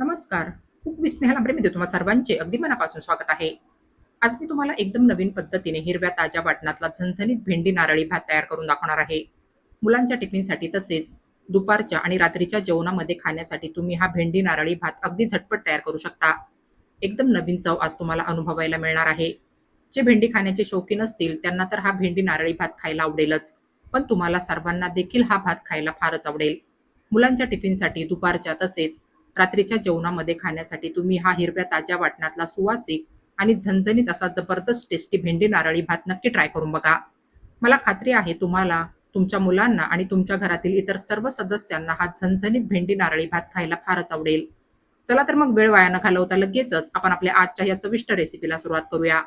नमस्कार. खूप स्नेहल आंबरेमध्ये तुम्हाला सर्वांचे अगदी मनापासून स्वागत आहे. आज मी तुम्हाला एकदम नवीन पद्धतीने हिरव्या ताज्या वाटणातला झणझणीत भेंडी नारळी भात तयार करून दाखवणार आहे. मुलांच्या टिफिनसाठी तसेच दुपारच्या आणि रात्रीच्या जेवणामध्ये खाण्यासाठी तुम्ही हा भेंडी नारळी भात अगदी झटपट तयार करू शकता. एकदम नवीन चव आज तुम्हाला अनुभवायला मिळणार आहे. जे भेंडी खाण्याचे शौकीन असतील त्यांना तर हा भेंडी नारळी भात खायला आवडेलच. पण तुम्हाला सर्वांना देखील हा भात खायला फारच आवडेल. मुलांच्या टिफिनसाठी दुपारच्या तसेच रात्रीच्या जेवणामध्ये खाण्यासाठी तुम्ही हा हिरव्या ताज्या वाटणातला सुवासिक आणि झणझणीत असा जबरदस्त टेस्टी भेंडी नारळी भात नक्की ट्राय करून बघा. मला खात्री आहे तुम्हाला तुमच्या मुलांना आणि तुमच्या घरातील इतर सर्व सदस्यांना हा झणझणीत भेंडी नारळी भात खायला फारच आवडेल. चला तर मग वेळ वाया न घालवता लगेचच आपण आपल्या आजच्या या चविष्ट रेसिपीला सुरुवात करूया.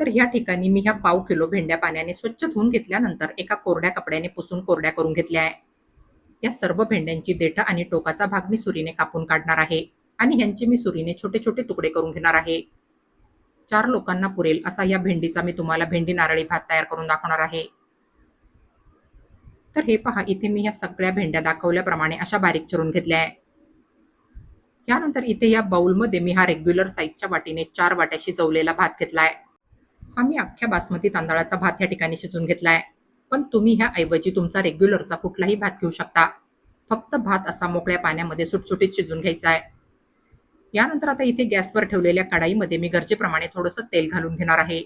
तर ह्या ठिकाणी मी ह्या पाव किलो भेंड्या पाण्याने स्वच्छ धुवून घेतल्यानंतर एका कोरड्या कपड्याने पुसून कोरड्या करून घेतल्या आहे. या सर्व भेंड्यांची देठ आणि टोकाचा भाग मी सुरीने कापून काढणार आहे आणि ह्यांचे मी सुरीने छोटे छोटे तुकडे करून घेणार आहे. चार लोकांना पुरेल असा या भेंडीचा मी तुम्हाला भेंडी नारळी भात तयार करून दाखवणार आहे. तर हे पहा इथे मी या सगळ्या भेंड्या दाखवल्याप्रमाणे अशा बारीक चिरून घेतल्या आहे. यानंतर इथे या बाउलमध्ये मी हा रेग्युलर साईजच्या वाटीने चार वाट्या शिजवलेला भात घेतलाय हा मी अख्ख्या बासमती तांदळाचा भात या ठिकाणी शिजवून घेतलाय पण तुम्ही ह्या ऐवजी तुमचा रेग्युलरचा कुठलाही भात घेऊ शकता. फक्त भात असा मोकळ्या पाण्यामध्ये सुटसुटीत शिजून घ्यायचा आहे यानंतर आता इथे गॅसवर ठेवलेल्या कढाईमध्ये मी गरजेप्रमाणे थोडंसं तेल घालून घेणार आहे.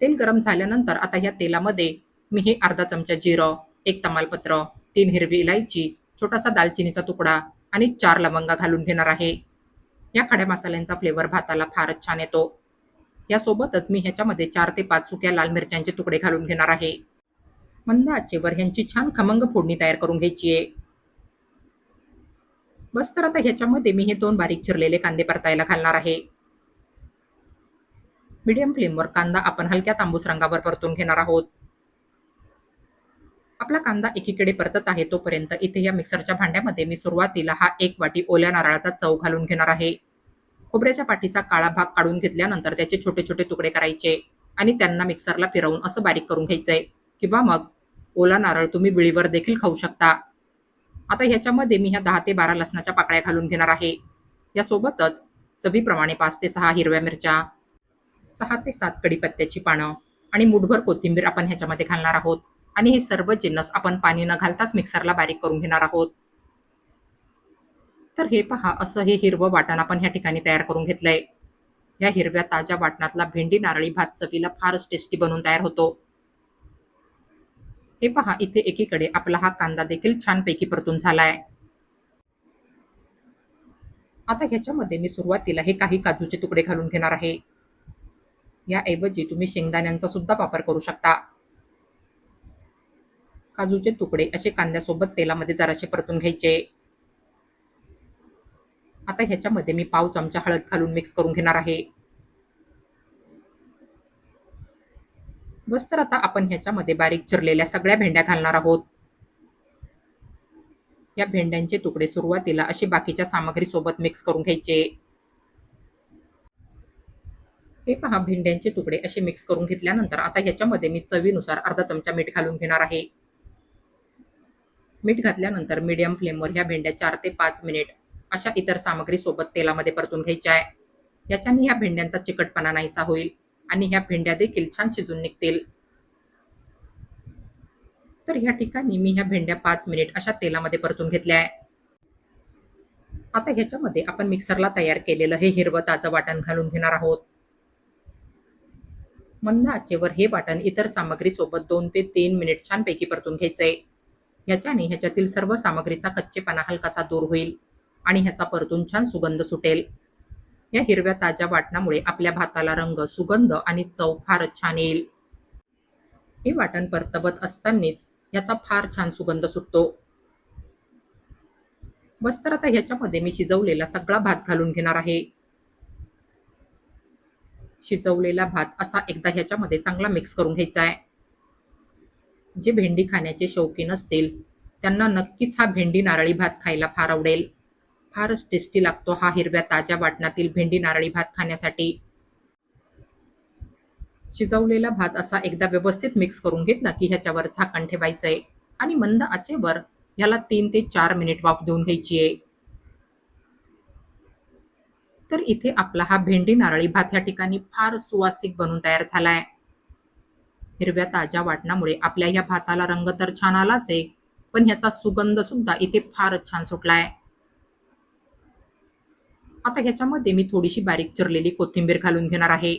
तेल गरम झाल्यानंतर आता ह्या तेलामध्ये मी हे अर्धा चमचा जिरं एक तमालपत्र तीन हिरवी इलायची छोटासा दालचिनीचा तुकडा आणि चार लवंगा घालून घेणार आहे. या खड्या मसाल्यांचा फ्लेवर भाताला फारच छान येतो. यासोबतच मी ह्याच्यामध्ये चार ते पाच सुक्या लाल मिरच्यांचे तुकडे घालून घेणार आहे. मंद आचेवर ह्यांची छान खमंग फोडणी तयार करून घ्यायची आहे. बस तर आता ह्याच्यामध्ये मी हे दोन बारीक चिरलेले कांदे परतायला घालणार आहे. मीडियम फ्लेमवर कांदा आपण हलक्या तांबूस रंगावर परतून घेणार आहोत. आपला कांदा एकीकडे परतत आहे तोपर्यंत इथे या मिक्सरच्या भांड्यामध्ये मी सुरुवातीला हा एक वाटी ओल्या नारळाचा चव घालून घेणार आहे. खोबऱ्याच्या पाठीचा काळा भाग काढून घेतल्यानंतर त्याचे छोटे छोटे तुकडे करायचे आणि त्यांना मिक्सरला फिरवून असं बारीक करून घ्यायचंय. किंवा मग ओला नारळ तुम्ही विळीवर देखील खाऊ शकता. आता ह्याच्यामध्ये मी ह्या दहा ते बारा लसणाच्या पाकळ्या घालून घेणार आहे. यासोबतच चवीप्रमाणे पाच ते सहा हिरव्या मिरच्या सहा ते सात कढीपत्त्याची पानं आणि मुठभर कोथिंबीर आपण ह्याच्यामध्ये घालणार आहोत. आणि हे सर्व जिन्नस आपण पाणी न घालताच मिक्सरला बारीक करून घेणार आहोत. तर हे पहा असं हे हिरवं वाटण आपण ह्या ठिकाणी तयार करून घेतलंय. या हिरव्या ताज्या वाटणातला भेंडी नारळी भात चवीला फारच टेस्टी बनून तयार होतो. हे पहा इथे एकीकडे आपला हा कांदा देखील छानपैकी परतून झालाय. आता ह्याच्यामध्ये मी सुरुवातीला हे काही काजूचे तुकडे घालून घेणार आहे. याऐवजी तुम्ही शेंगदाण्यांचा सुद्धा वापर करू शकता. काजूचे तुकडे असे कांद्यासोबत तेलामध्ये जराशे परतून घ्यायचे. आता ह्याच्यामध्ये मी पाव चमचा हळद घालून मिक्स करून घेणार आहे. बस तर आता आपण ह्याच्यामध्ये बारीक चिरलेल्या सगळ्या भेंड्या घालणार आहोत. या भेंड्यांचे तुकडे सुरुवातीला असे बाकीच्या सामग्रीसोबत मिक्स करून घ्यायचे. हे पहा भेंड्यांचे तुकडे असे मिक्स करून घेतल्यानंतर आता ह्याच्यामध्ये मी चवीनुसार अर्धा चमचा मीठ घालून घेणार आहे. मीठ घातल्यानंतर मीडियम फ्लेमवर ह्या भेंड्या चार ते पाच मिनिट अशा इतर सामग्रीसोबत तेलामध्ये परतून घ्यायच्या आहे. याच्याने ह्या भेंड्यांचा चिकटपणा नाहीसा होईल. आणि ह्या भेंड्या देखील छान शिजून निघतील. तर ह्या ठिकाणी मी ह्या भेंड्या पाच मिनिट अशा तेलामध्ये परतून घेतल्या आहे. आता ह्याच्यामध्ये आपण मिक्सरला तयार केलेलं हे हिरवं ताजं वाटण घालून घेणार आहोत. मंद आचेवर हे वाटण इतर सामग्री सोबत दोन ते तीन मिनिट छानपैकी परतून घ्यायचंय. ह्याच्याने ह्याच्यातील सर्व सामग्रीचा कच्चेपणा हलकासा दूर होईल आणि ह्याचा परतून छान सुगंध सुटेल. या हिरव्या ताज्या वाटणामुळे आपल्या भाताला रंग सुगंध आणि चव फारच छान येईल. हे वाटण परतवत असतानाच याचा फार छान सुगंध सुटतो. बस तर आता ह्याच्यामध्ये मी शिजवलेला सगळा भात घालून घेणार आहे. शिजवलेला भात असा एकदा ह्याच्यामध्ये चांगला मिक्स करून घ्यायचा आहे. जे भेंडी खाण्याचे शौकीन असतील त्यांना नक्कीच हा भेंडी नारळी भात खायला फार आवडेल. फारच टेस्टी लागतो हा हिरव्या ताज्या वाटणातील भेंडी नारळी भात खाण्यासाठी. शिजवलेला भात असा एकदा व्यवस्थित मिक्स करून घेतला की ह्याच्यावर झाकण ठेवायचं आहे आणि मंद आचेवर याला तीन ते चार मिनिट वाफ देऊन घ्यायची आहे तर इथे आपला हा भेंडी नारळी भात या ठिकाणी फार सुवासिक बनून तयार झालाय. हिरव्या ताज्या वाटणामुळे आपल्या या भाताला रंग तर छान आलाच आहे पण ह्याचा सुगंध सुद्धा इथे फारच छान सुटलाय. आता ह्याच्यामध्ये मी थोडीशी बारीक चिरलेली कोथिंबीर घालून घेणार आहे.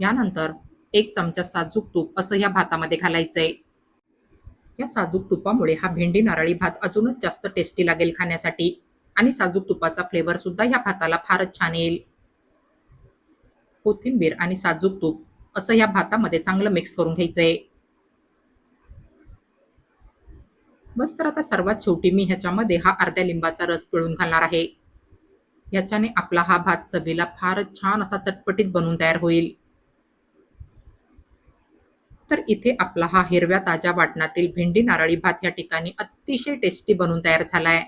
यानंतर एक चमचा साजूक तूप असं या भातामध्ये घालायचंय. या साजूक तुपामुळे हा भेंडी नारळी भात अजूनच जास्त टेस्टी लागेल खाण्यासाठी आणि साजूक तुपाचा फ्लेवर सुद्धा या भाताला फारच छान येईल. कोथिंबीर आणि साजूक तूप असं या भातामध्ये चांगलं मिक्स करून घ्यायचंय. बस तर आता सर्वात शेवटी मी ह्याच्यामध्ये हा अर्ध्या लिंबाचा रस पिळून घालणार आहे. याच्याने आपला हा भात चवीला फारच छान असा चटपटीत बनून तयार होईल. तर इथे आपला हा हिरव्या ताज्या वाटणातील भेंडी नारळी भात या ठिकाणी अतिशय टेस्टी बनून तयार झालाय.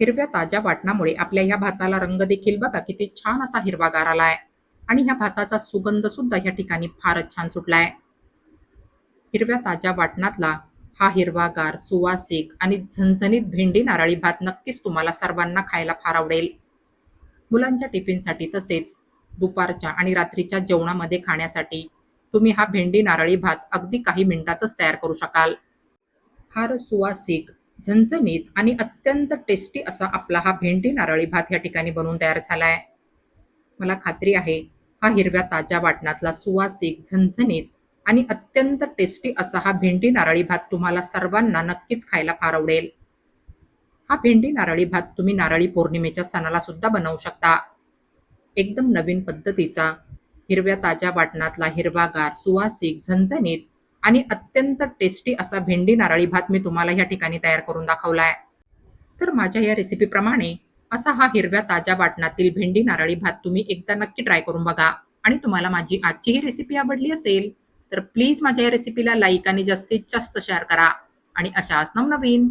हिरव्या ताज्या वाटणामुळे आपल्या ह्या भाताला रंग देखील बघा किती छान असा हिरवागार आलाय. आणि ह्या भाताचा सुगंध सुद्धा या ठिकाणी फारच छान सुटलाय. हिरव्या ताज्या वाटणातला हा हिरवागार सुवासिक आणि झणझणीत भेंडी नारळी भात नक्कीच तुम्हाला सर्वांना खायला फार आवडेल. मुलांच्या टिफिनसाठी तसेच दुपारच्या आणि रात्रीच्या जेवणामध्ये खाण्यासाठी तुम्ही हा भेंडी नारळी भात अगदी काही मिनिटातच तयार करू शकाल. फार सुवासिक झणझणीत आणि अत्यंत टेस्टी असा आपला हा भेंडी नारळी भात या ठिकाणी बनवून तयार झाला आहे मला खात्री आहे हा हिरव्या ताज्या वाटणातला सुवासिक झणझणीत आणि अत्यंत टेस्टी असा हा भेंडी नारळी भात तुम्हाला सर्वांना नक्कीच खायला फार आवडेल. हा भेंडी नारळी भात तुम्ही नारळी पौर्णिमेच्या सणाला सुद्धा बनवू शकता. एकदम नवीन पद्धतीचा हिरव्या ताज्या वाटणातला हिरवागार सुवासिक झणझणीत आणि अत्यंत टेस्टी असा भेंडी नारळी भात मी तुम्हाला या ठिकाणी तयार करून दाखवलाय. तर माझ्या या रेसिपीप्रमाणे असा हा हिरव्या ताज्या वाटणातील भेंडी नारळी भात तुम्ही एकदा नक्की ट्राय करून बघा. आणि तुम्हाला माझी आजची ही रेसिपी आवडली असेल तर प्लीज माझ्या या रेसिपीला लाईक आणि जास्तीत जास्त शेअर करा. आणि अशाच नवनवीन